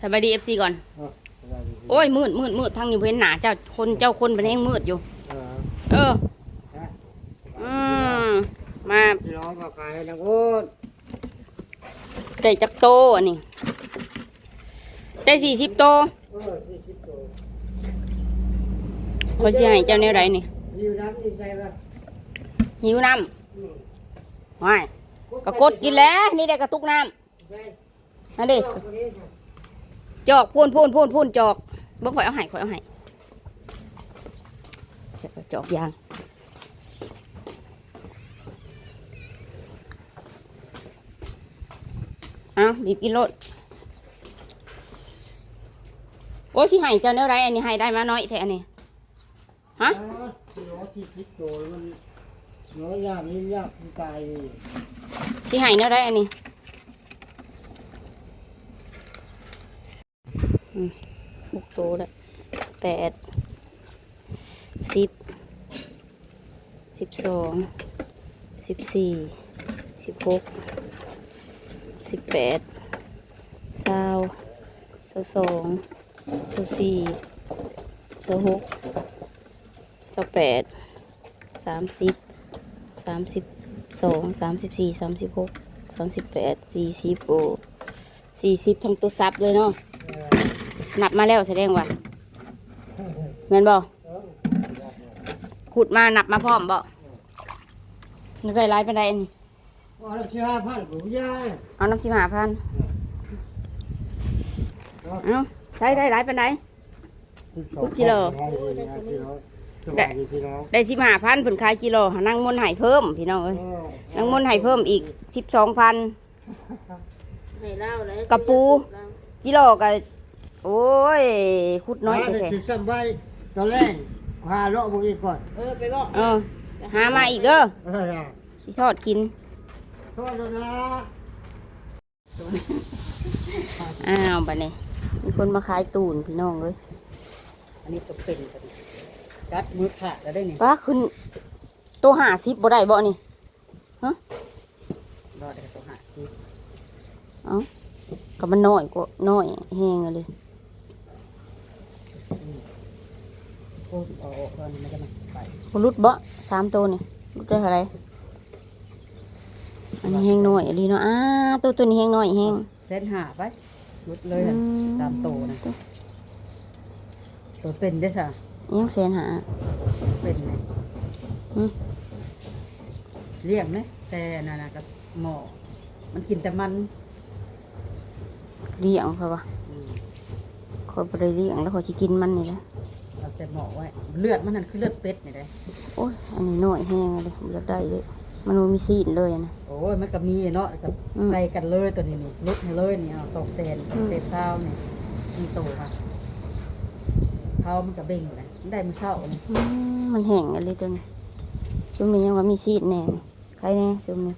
สบายดีเอฟซีก่อนเออสบายดีโอ้ยมืดมืดมืดทางนี้เว้นหนาเจ้าคนเจ้าคนเป็นแห้งมืดอยู่ เออเออฮะอืมมาพี่น้องก็ขายนะโอ้ยได้จักโตอันนี้ได้สี่สิบโตเออสี่สิบตัวเขาจะให้เจ้าแนวใดนี่อยู่น้ำนี่ใส่ป่ะหิวน้อืมำว้ายก็กดกินแล้ว นี่ได้กระตุกน้ใส่ำนั่นดิเอาคนนี้ค่ะ จอกพูนพูนพูนพูนจอกเบิ่งข่อยเอาให้ข่อยเอาให้จะไปจอกยางเอาบีบกินรถโอ้ยสิให้เจ้าแนวไรอันนี้ให้ได้มาน้อยแท้อันนี้ฮะอ๋อสี่ร้อยสี่สิบตัวมันน้อยยากยิ่งยากยิ่งตายสิให้แนวไรอันนี้ อืมบุกโตแล้วแปดสิบสิบสองสิบสี่สิบหกสิบแปดเศร้าเศร้าสองเศร้าสี่เศร้าหกเศร้าแปดสามสิบสามสิบสองสามสิบสี่สามสิบหกสามสิบแปดสี่สิบโอสี่สิบทั้งตัวซับเลยเนาะ นับมาแล้วแสดงว่าแม่นบ่เออขุดมานับมาพร้อมบ่นึกได้ร้ายเป็นไรอันนี้เอาละสิห้าพันกูย่าเนี่ยเอาน้ำสิบห้าพันเอาเอาใช้ได้ร้ายเป็นไรสิบสองกูจิโร่ให้ดีนะพี่น้องสบายดีพี่น้องได้สิบห้าพันผลขายกิโลหานั่งมนต์ให้เพิ่มพี่น้องเอ้ยเออนั่งมนต์ให้เพิ่มอีกสิบสองพันให้เล่าเลยกระปูกิโลก็ โอ้ยขุดน้อยหาแท้แต่สิบสามใบตอนแรกหาเลาะมึงอีกก่อนเออไปบอกๆเออหามาอีกเด้อเออนะสิทอดกิน โทษแล้วนะอ้าวบัดนี้มีคนมาขายตูนพี่น้องเลยอันนี้ก็เป็นกันจัดมือขาดแล้วได้นี่ป้าขึ้นตัวหาซิบบ่ได้บ่นี่ รอได้ตัวหาสิเอ้าก็มันน้อยกว่าน้อยแห้งอะเลย โอ้เอาออกก่อนมันจะมาไปบ่รุดบ่สามตัวนี่รุดได้เท่าไรอันนี้แห้งน้อยอะลีเนาะอ้าตัวตัวนี้แห้งน้อยแห้งเส้นหาไปลุดเลยตามโตนะตัวเป็นได้สะยังแสนหาเป็นไงอืมเลี้ยงไหมแต่นานาก็หมอมันกินแต่มันเลี้ยงเพราะว่าคอยได้เลี้ยงแล้วเขาสิกินมันนี่แหละ เอาใส่หมอไว้ เลือดมันนั่นคือเลือดเป็ดนี่ได้โอ้ยอันนี้น้อยแห้งอะเลยอยากได้เลยมันบ่มีซีนเลยอะนะ โอ้ยมันก็มีเนาะกับอืม ใส่กันเลยตัวนี้นี่ลุดให้เลยนี่เอาสองเซนสองเซนเศร้านี่มีโตค่ะเขามันก็เบ่งนะมันได้มันเศร้านี่อืมมันแห้งอะเลยตัวนี้ซุมนี้ยังว่ามีซีนแน่นี่ใครแน่ซุมนี้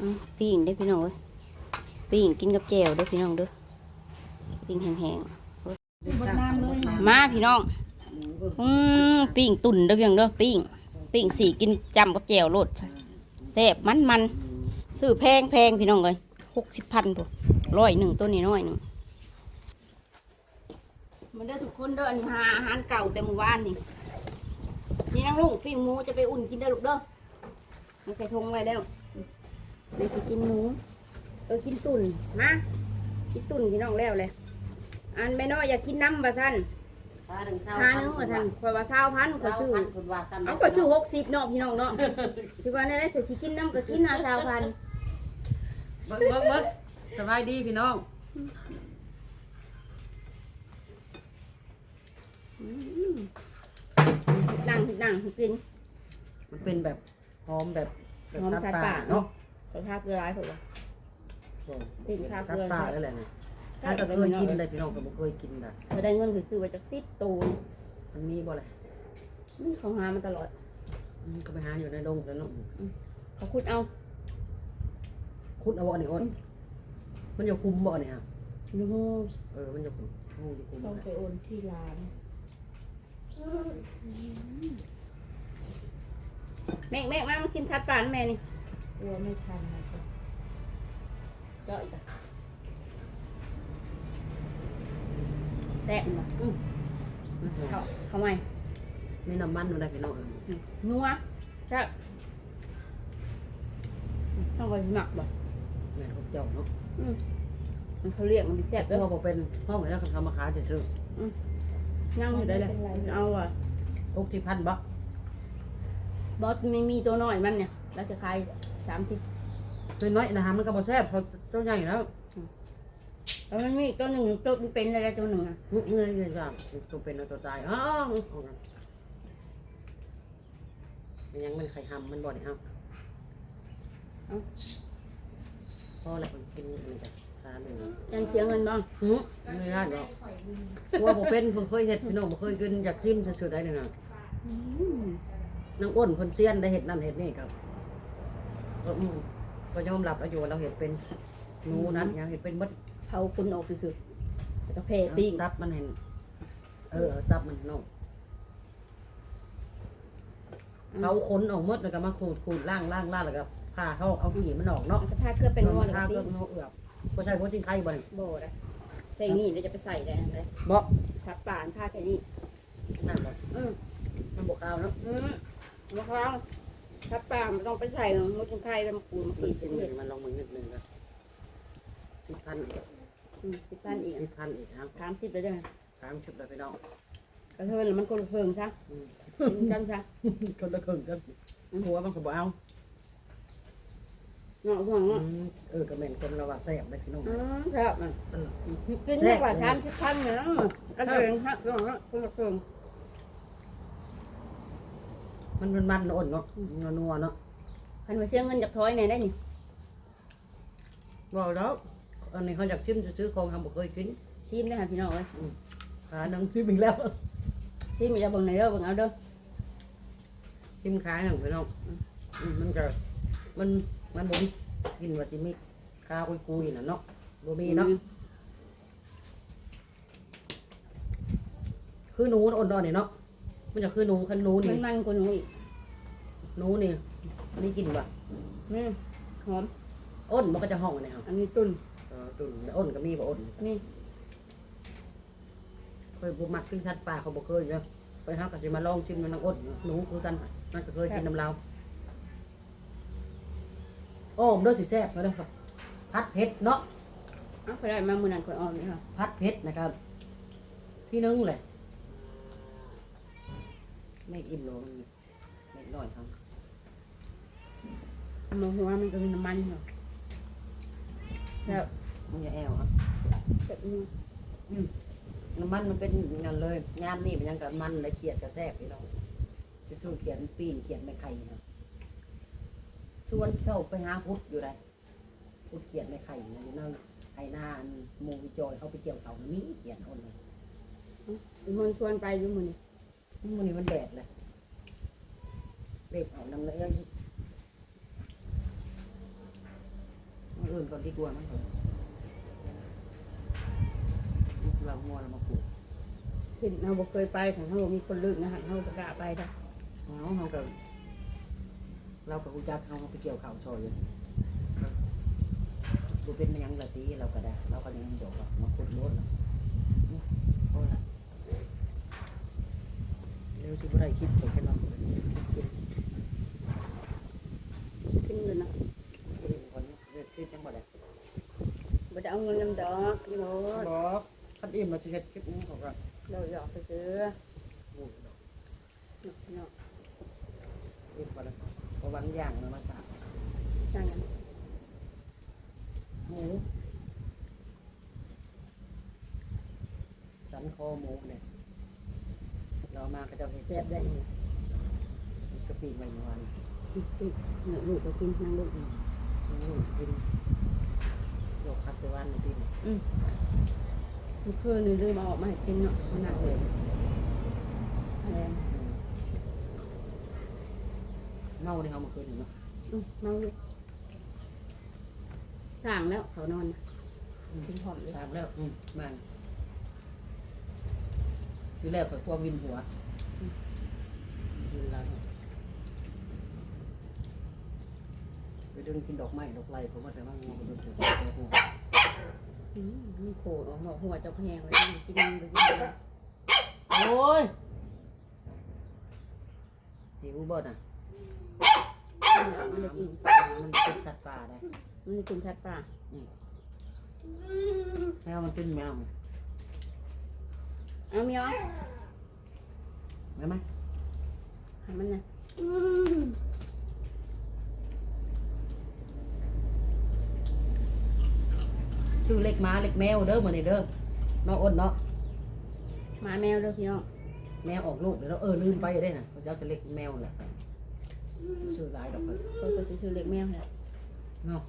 อืมปิ้งได้อพี่น้องเว้ยปิ้งกินกับแจ่วเด้อพี่น้องเด้อปิ้งแห้งๆ มาพี่น้อง อืมปิ้งตุ่นเด้อพี่น้องเด้อปิ้งปิ้งสีกินจำกับแจ่วโลดแซ่บมันมันๆซื้อแพงแพงพี่น้องเลยหกสิบพันปุ๊ร้อยหนึ่งตัวนี้น้อยหนึ่งมันเด้อทุกคนเด้ออันนี้หาอาหารเก่าแต่เมื่อวานนี่นี่นางลุงปิ้งหมูจะไปอุ่นกินได้อลูกเด้อมาใส่ทงไว้แล้วเดี๋ยวสิกินหมูเออกินตุ่นมากินตุ่นพี่น้องแล้วเลย อันแม่น้อยอยากกินน้ำบะสันหาหนึ่งเศร้าหาหนึงบะสันคอยว่าเศร้าพันคอยซื้อคนว่ากันเอาคอยซื้อหกสิบเนาะพี่น้องเนาะพี่ว่าเนี่ยได้เสียสิกินน้ำก็กินหาเศร้าพันเบิ้งเบิ้งเบิ้งสบายดีพี่น้องนั่งนั่งกินมันเป็นแบบหอมแบบแบบหอมซับชาปลาป่าเนาะเนาะเขาทาเกลือร้ายถูกป่ะปิ้งทาซัเกบลือปลาแล้วแหละนะ ถ้าก็เคยกินเลยพี่น้องก็บ่เคยกินนะเขาได้เงินคือซื้อไว้จากสิบตูนมันมีบ่เลยนี่เขาหามาตลอดอืมก็ไปหาอยู่ในดงแล้วเนาะเขาคุดเอาคุดเอาบ่อันนี้อ่อนมันอยู่คุมบ่เนี่ยฮะโอ้โหเออมันอยู่คุมโอ้อยู่คุมต้องไปโอนที่ร้านแม่งแม่งมามากินชัดป่านแม่นี่กลัวไม่ทันนะเจาะอีกอะ แซ่บเนาะอืมเขาเขาไม่มีน้ำมันอะไรพี่น้องนัวแซ่บต้องไปหมักบ่แม่เขาเจ้าเนาะอืมมันเขาเรียกมันแซ่บเพเด้อราะว่าผมเป็นห้องไหนแล้วเขาทำมาขายเฉยนั่งอยู่ได้เลยเอาอะๆทุกที่พันบ่บอสไม่มีตัวน้อยมันเนี่ยเราจะขายสามสิบเป็นน้อยนะฮะมันก็บ่แซ่บเพราะตัวใหญ่แล้ว แล้วมันมีตัวหนึ่งตัวมันเป็นอะไรตัวหนึ่งอะนี่เลยเลยจ้ะตัวเป็นตัวตายอ้าวมันยังมันไข่หำมันบ่เนี่ยเอาพอแล้วคนกินมันจะทานเลย ยังเสียเงินบ้างหืมไม่ได้หรอกว่าผมเป็นผมเคยเห็ดพี่น้องผมเคยกินจากซิมจะสุดได้เลยนะนางอ้นคนเซียนได้เห็ดนั่นเห็ดนี่ครับก็อืมก็ยอมรับอายุเราเห็ดเป็นหนูนั้นยังเห็ดเป็นมด เขาคุณออกสุดๆแล้วก็เพปิ้งตับมันเห็นเออตับมันน้องเขาขนออกหมดแล้วก็มาขูดขูดล่างล่างล่างแล้วก็ผ่าเขาเอาหีมันออกเนาะมันก็พาเครื่องเป็นงอหรือข้าวปิ้ก็งงอเอือบก็ใช่เพราะจริงไข่บ่นโบนะใส่นี่เดี๋ยวจะไปใส่ได้เลยบ่ผัดป่านผ้าแค่นี้นั่นบ่อืมมันบกข้าวเนาะอืมมะพร้าวผัดป่านไม่ต้องไปใส่หรอกมดจังไข่แล้วมะกรูดมะกมัรีนดสิสิบหนึ่งมันลองมือนิดนึงก็สิบพัน อีกอืมสิบพันอีกสิบพันอีกครับสามสิบเลยเด้อสามชุดเลยพี่น้องกระเทินแล้วมันคนละเพิงซะอืมกินกันซะคนละครึ่งกันหัวมันก็บ่เอาเนาะห่วงเนาะอืมเออกระแม่นคนละว่าแซ่บเลยพี่น้องอืมครับอะเออ กินได้กว่าสามสิบพันเนี่ยนะกระเทินฮะห่วงเนาะคนละเพิงมันมันมันอ่อนเนาะนัวนัวๆเนาะคันมาเสียเงินจากท้อยไหนได้นี่บอกแล้ว อันนี้เขาอยากชิมจะซื้อของทำบ่เคยกินชิมได้ค่ะพี่น้องเอ้ยหานังชิมอีกแล้วชิมมีจะเบิ่งไหนเด้อเบิ่งเอาเด้อชิมขายหนังพี่น้องอืมมันจะมันมันบ่มีกินว่าสิมีข้าวกุยๆน่ะเนาะบ่มีเนาะคือหนูอ่อนๆนี่เนาะมันจะคือหนูคันหนูมันี่นมันกว่าหนูอีกหนูนี่นี่กินบ่นี่หอมอ้นมันก็จะห้องเนี่ยครับอันนี้ตุนเออ ตุ่นอ้นก็มีบ่อ้นนี่เคยบ่มักกินสัตว์ป่าเขาบ่เคยเนาะไปหาก็สิมาลองชิมมันน้องอ้นหนูคือกันมันก็เคยกินน้ำลาวโอ้มเด้อสิแซ่บมาเด้อครับพัดเผ็ดเนาะเอาไปได้มามื้อนั้นข่อยออมนี่ค่ะพัดเผ็ดนะครับ ที่หนึงแหละไม่อิ่มหรอกมันไม่น้อยครับมันหัวมันก็มีน้ำมันเนาะแล้ว มันจะแอวครับแบบนี้น้ำมันมันเป็นนั่นเลยยามนี่มันยังกับมันและเขียดกับแซ่บพี่น้องจะสู้เขียดปีนเขียดไม่ไข่นะชวนเข้าไปหาพุทธอยู่ไรพุทธเขียดไม่ไข่นะอยู่นั่นไข่หน้าอันหมูวิจอยเขาไปเกี่ยวเขานี่เขียดอ่อนเลยอีมันชวนไปอยู่มื้อนี้มันนี่มันแดดเลยเด็บเอาน้ำเนื้อมันอื่นก่อนดีกว่ามั้ง เรามัวเรามาปลูกที่เราบ่เคยไปของเฮาบ่มีคนลึกนะฮะเฮาบ่กล้าไปดอกเอาเรากับเรากับกูจักเขาไปเกี่ยวเขาซอยอยู่ดูเป็นมันยังละตีเราก็ได้ เราก็ยังบอกว่ามาขุดรถละโอ้ละเร็วสิบ่ได้คิดผมแค่นั้นกินขึ้นเลยนะกินคนเรียกคิดจังบ่ได้บ่ได้เอาเงินนำดอกพี่โน้ตบอกคัน อิ่มเราจะเฮ็ดคลิปนี้เขาก็เราหยอกไปซื้อโอ้ยเนาะพี่น้องอิ่มบ่ได้เพราะวันอย่างมันมาจากจังกันหมูสันคอหมูเนี่ยเรามาก็จะเห็ดแซ่บได้นี่กะปิใหม่วันติดเนื้อลูก็กินนั่งลูกอืมอืมกินโยกพัดไปวันนี่นี่อืม มันคือนี่ลืมเอาออกมาให้กินเนาะมันน่าเลยแรงอืมเมาในเขาเมื่อคืนนี่เนาะอืมนั่งลูกสร้างแล้วเขานอนนะกินพร้อมเลยสามแล้วอืมมาคือแรกกับความวินหัววินลายไปเดินกินดอกไม้ดอกไม้ผมว่าแต่ว่างงไปเดินถึงหัว อืมมันโผล่ออกมาหัวเจะแพงเลยกินไปกินไปโอ้ยหิวบ่น่ะมันจะกินมันเป็นสัตว์ป่าได้มันจะกินชัดปลาแมวมันกินแมวเอาเมียวได้ไหมให้มันนะ ชื่อเล็กม้าเล็กแมวเด้อมื้อนี้เด้อน้องอ้นเนาะหมาแมวเด้อพี่น้องแมวออกลูกเดี๋ยวเราเออลืมไปได้น่ะเขาเจ้าจะเล็กแมวแหละชื่อหลายดอกเลยก็ก็ชื่อเล็กแมวแหละเนาะ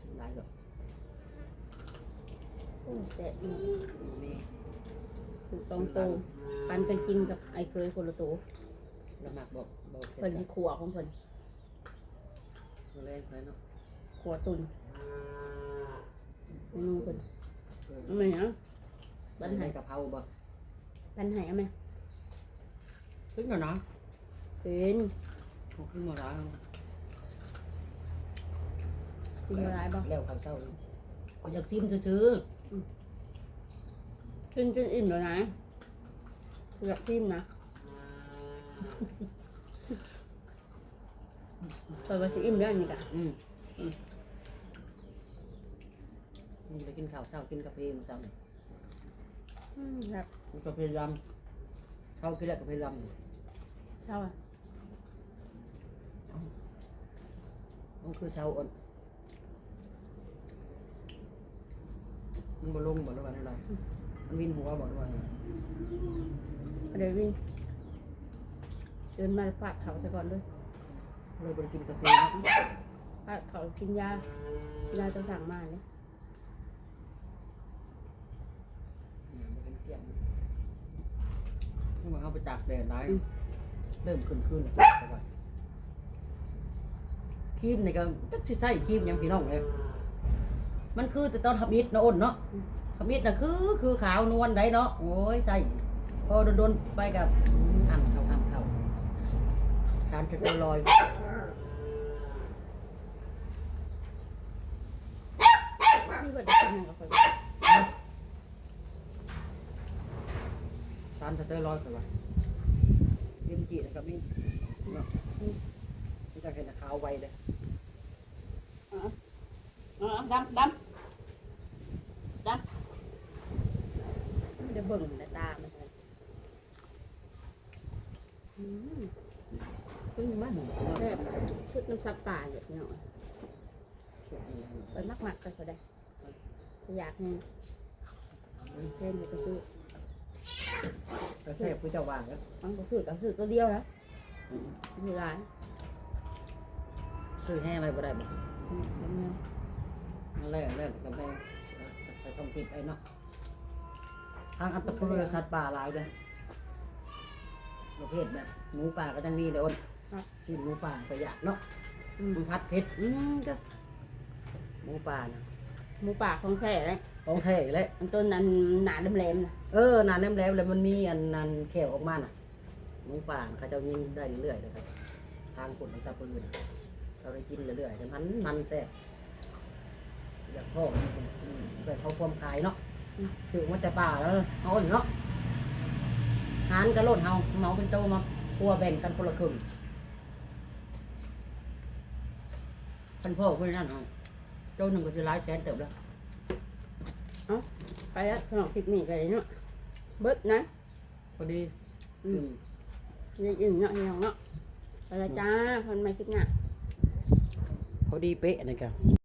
ชื่อหลายดอกโอ้แต่อีมีคือสองโตวปันกันกินกับไอ้เคยคนละโตวละหมักบอกบอกเพิ่นสิขัวของเพิ่นตัวแรงไปเนาะขัวตุน เมนูเพิ่นเออเอาไหมเนาะบับันนไห้ไห้กะเพราบ่บันไห้เอาไหมขึ้นมาเนาะเป็นเอาขึ้นมาแล้วกินอะไรบ้างแล้วข้าวเจ้าเขาอยากซิมซื่อกินจนอิ่มแล้วนะอยากชิมนะเปิดว่าสิอิ่มแล้วนี่กะๆอื มมันไปกินข้าวเช้ากินกาแฟมันจอืมครับำมันกาแฟดำเช้ากินแล้วกาแฟดำเท่าอะมันคือเช้าอ่อนมันบ่ลงบ่หรือว่าอะไรมันวินหัวบ่หรือว่าอะไรเดี๋ยววิ่งเดินมาฝากเขาซะก่อนด้วยเลยไปกินกาแฟเนาะฝากเขากินยากินยาจะสั่งมาเนี่ย อืมมันเป็นเที่ยง นี่มันเอาไปตากแดดได้เริ่มขึ้นขึ้นแล้วไปก่อนครีมนี่ก็จักสิใส่ครีมหยังพี่น้องเลยมันคือแต่ตอนทำอิฐเนาะอ้นเนาะทำอิฐน่ะคือคือขาวนวลได้เนาะโอ้ยใส่พอโดนๆไปกับอ่ำเข้าอ่ำเข้าชานจะลอยนี่ก็ได้กินอย่างกับคนานจะลอยกันวะเอ็มจีนะครับนี่เนาะนี่จะเห็นขาวไวเลยอ๋อดำดำดำเดี๋ยวเบิ่งแต่ตามันเลยอืมขึ้นมันแซ่บชุดน้ำซับป่าเยพี่น้องเป็นมักมักๆก็ได้อยากให้เล่นอยู่ก็ซื้อ กระแซ่บผู้เจ้าว่าแล้วมันก็ซื้อก็ซื้อตัวเดียวแล้วมีร้านซื้อแห้งอะไรบ่ได้บ่อืมแล้วเนี่ยนั่นแรกแรกกับแม่ใส่ช่องปิดไอ้เนาะทางอัตตปือสัตว์ป่าหลายเลยประเภทแบบหมูป่าก็ยังมีเลยอ้นชิ้นหมูป่าประหยัดเนาะอืมมันพัดเผ็ดอืมก็หมูป่านะ หมูป่าของแท้เลยของแท้เลยมันต้นนั้นหนาแหลมๆนะเออนานแล้วแล้วมันมีอันนันแขวออกมาน่ะหมูป่าน่ะเขาจะยิงได้เรื่อยๆเลยครับทางคนอัตตปือน่ะเราได้กินเรื่อยๆแต่มันมันแซ่บอยากพ่อไปเขาความขายเนาะถือมาแต่ป่าแล้วเอาอยู่เนาะหารกระโลดเฮาเมาเป็นโตมาครัวแบ่งกันคนละครึ่งพันพ่อคนนั้นเอา โตหนึ่งก็จะร้ายแสนเติบแล้วไปแล้วสำหรับคลิปนี้ก็เลยเนาะเบิดนะพอดีอือืมมนี่อื่นเนาะนี่ของเนาะไปและจ้าคนมาคลิปหน้า พอดีเป๊ะนะครั